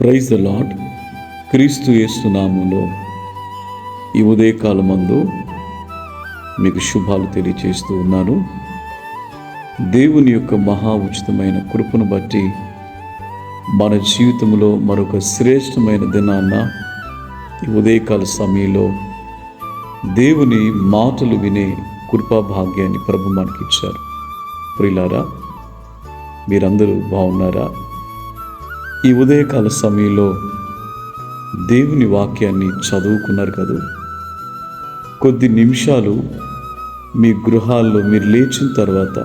Praise the lord క్రీస్తు యేసునామంలో ఈ ఉదయకాలమందు మీకు శుభాలు తెలియచేస్తూ ఉన్నాను. దేవుని యొక్క మహా ఉచితమైన కృపను బట్టి మన జీవితంలో మరొక శ్రేష్టమైన దినాన్న ఈ ఉదయకాల సమయంలో దేవుని మాటలు వినే కృపా భాగ్యాన్ని ప్రభు మనకిచ్చారు. ప్రిలారా మీరందరూ బాగున్నారా? ఈ ఉదయకాల సమయంలో దేవుని వాక్యాన్ని చదువుకున్నారు కదా? కొద్ది నిమిషాలు మీ గృహాల్లో మీరు లేచిన తర్వాత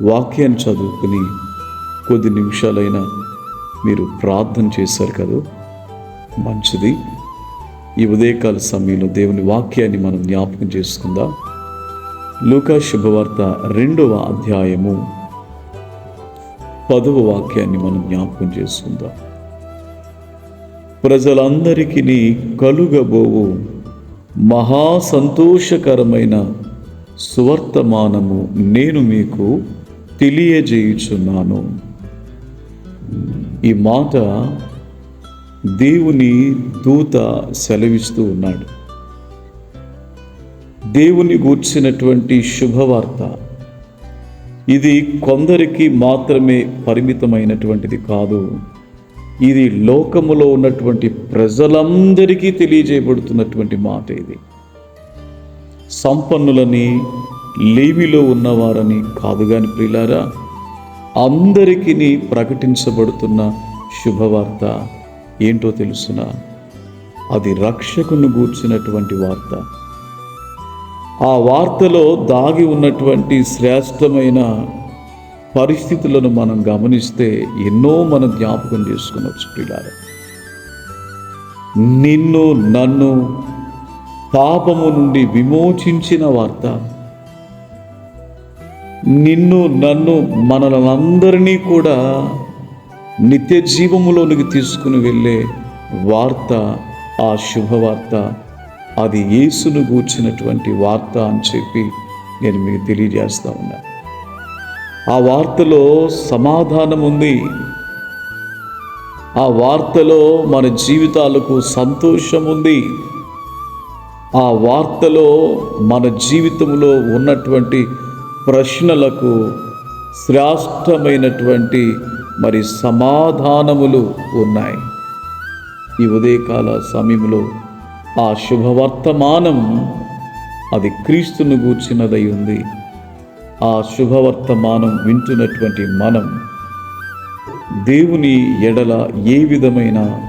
వాక్యాన్ని చదువుకుని కొద్ది నిమిషాలైనా మీరు ప్రార్థన చేశారు కదూ? మంచిది. ఈ ఉదయకాల సమయంలో దేవుని వాక్యాన్ని మనం జ్ఞాపకం చేసుకుందాం. లూకా శుభవార్త రెండవ అధ్యాయము పదవ వాక్యాన్ని మనం జ్ఞాపకం చేసుకుందాం. ప్రజలందరికీ కలుగబోవు మహా సంతోషకరమైన సువర్తమానము నేను మీకు తెలియజేయుచున్నాను. ఈ మాట దేవుని దూత సెలవిస్తూ ఉన్నాడు. దేవుని గూర్చినటువంటి శుభవార్త ఇది కొందరికి మాత్రమే పరిమితమైనటువంటిది కాదు. ఇది లోకములో ఉన్నటువంటి ప్రజలందరికీ తెలియజేయబడుతున్నటువంటి మాట ఇది. సంపన్నులని లేవిలో ఉన్నవారని కాదు కాని ప్రియులారా అందరికీ ప్రకటించబడుతున్న శుభవార్త ఏంటో తెలుసునా? అది రక్షకును గూర్చినటువంటి వార్త. ఆ వార్తలో దాగి ఉన్నటువంటి శ్రేష్టమైన పరిస్థితులను మనం గమనిస్తే ఎన్నో మనం జ్ఞాపకం చేసుకున్నచ్చు పిల్లారు నిన్ను నన్ను పాపము నుండి విమోచించిన వార్త. నిన్ను నన్ను మనలందరినీ కూడా నిత్య జీవములోనికి తీసుకుని వెళ్ళే వార్త ఆ శుభవార్త అది యేసును గూర్చినటువంటి వార్త అని చెప్పి నేను మీకు తెలియజేస్తా ఉన్నా. ఆ వార్తలో సమాధానం ఉంది. ఆ వార్తలో మన జీవితాలకు సంతోషం ఉంది. ఆ వార్తలో మన జీవితంలో ఉన్నటువంటి ప్రశ్నలకు శ్రేష్టమైనటువంటి మరి సమాధానములు ఉన్నాయి. ఈ ఉదయకాల సమయంలో ఆ శుభవర్తమానం అది క్రీస్తును గూర్చినదై ఉంది. ఆ శుభవర్తమానం వింటున్నటువంటి మనం దేవుని ఎడల ఏ విధమైన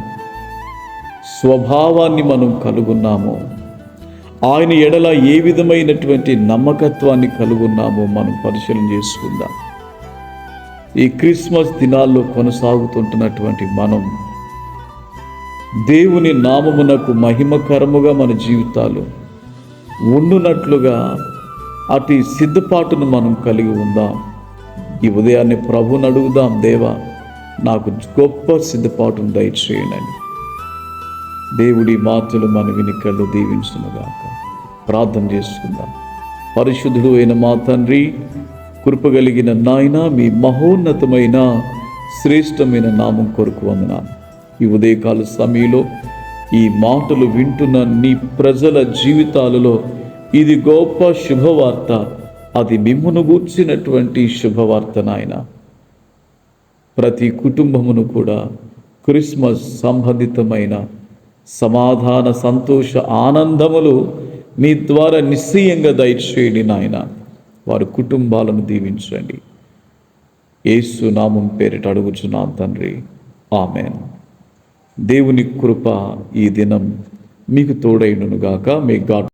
స్వభావాన్ని మనం కలుగున్నామో ఆయన ఎడల ఏ విధమైనటువంటి నమ్మకత్వాన్ని కలుగున్నామో మనం పరిశీలన చేసుకుందాం. ఈ క్రిస్మస్ దినాల్లో కొనసాగుతుంటున్నటువంటి మనం దేవుని నామమునకు మహిమకరముగా మన జీవితాలు ఉండునట్లుగా అటు సిద్ధపాటును మనం కలిగి ఉందాం. ఈ ఉదయాన్నే ప్రభుని అడుగుదాం దేవా నాకు గొప్ప సిద్ధపాటును దయచేయనని దేవుడి మాటలు మన వినికల్లో దీవించునుగాక ప్రార్థన చేసుకుందాం. పరిశుద్ధుడు అయిన మా తండ్రి కృపగలిగిన నాయన మీ మహోన్నతమైన శ్రేష్టమైన నామం కొరకు వందనాను ఈ ఉదయకాల సమయంలో ఈ మాటలు వింటున్న నీ ప్రజల జీవితాలలో ఇది గొప్ప శుభవార్త. అది మిమ్మును గూర్చినటువంటి శుభవార్త నాయన. ప్రతి కుటుంబమును కూడా క్రిస్మస్ సంబంధితమైన సమాధాన సంతోష ఆనందములు మీ ద్వారా నిశ్చయంగా దయచేయండి నాయన. వారి కుటుంబాలను దీవించండి. ఏసునామం నామం పేరిట అడుగుచున్నాం తండ్రి. ఆమెను. దేవుని కృప ఈ దినం మీకు తోడైననుగాక మీ గాడ్